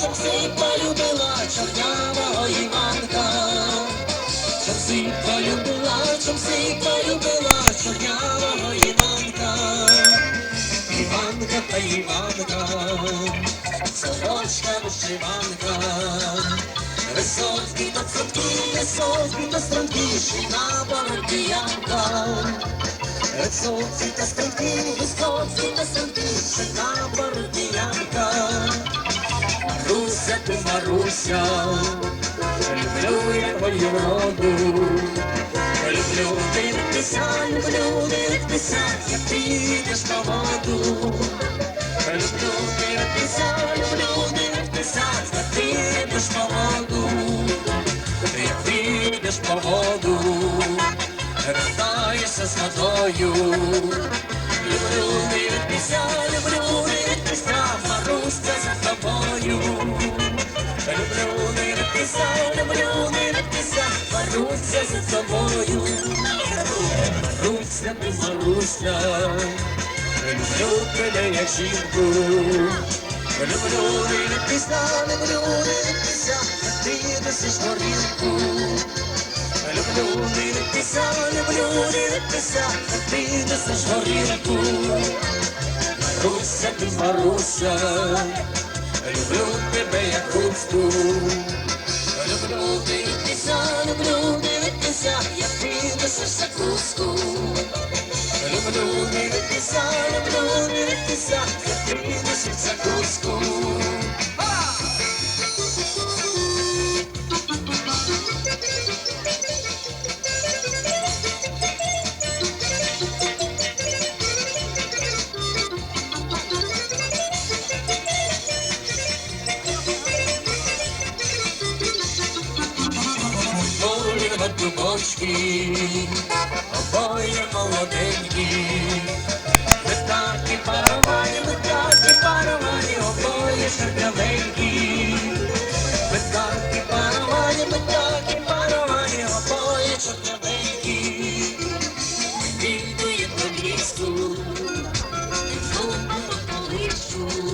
щоб всі полюбила чорнявого Іванка. Щоб всі полюбила, щоб всі полюбила чорнявого Іванка. Іванка та Іванка, сорочка вишиванка. Високі та струнки, високі та струнки, шина бородіянка. Високі та струнки, високі та струнки, шина бородіянка. Ти Маруся, люблю я твою роду. Люблю дивитися, люблю дивитися, як ти йдеш по воду. Люблю дивитися, люблю дивитися, як ти йдеш по воду. Як ти йдеш по воду, вертаєшся з водою. Дивитися, люблю дивитися, Маруся за тобою. Маруся, ти Маруся, люблю тебе як жінку. Люблю дивитися, люблю дивитися, як ти несеш горілку. Люблю дивитися, люблю дивитися, як ти несеш горілку. Маруся, ти Маруся, люблю тебе як хусту. Закуску. Люблю дивитися, люблю дивитися, як ти дочки, обоє молоденькі, летаки паровані, летаки паровані, обоє чернявенькі, летаки паровані, летаки паровані, обоє чернявенькі, відує до місту.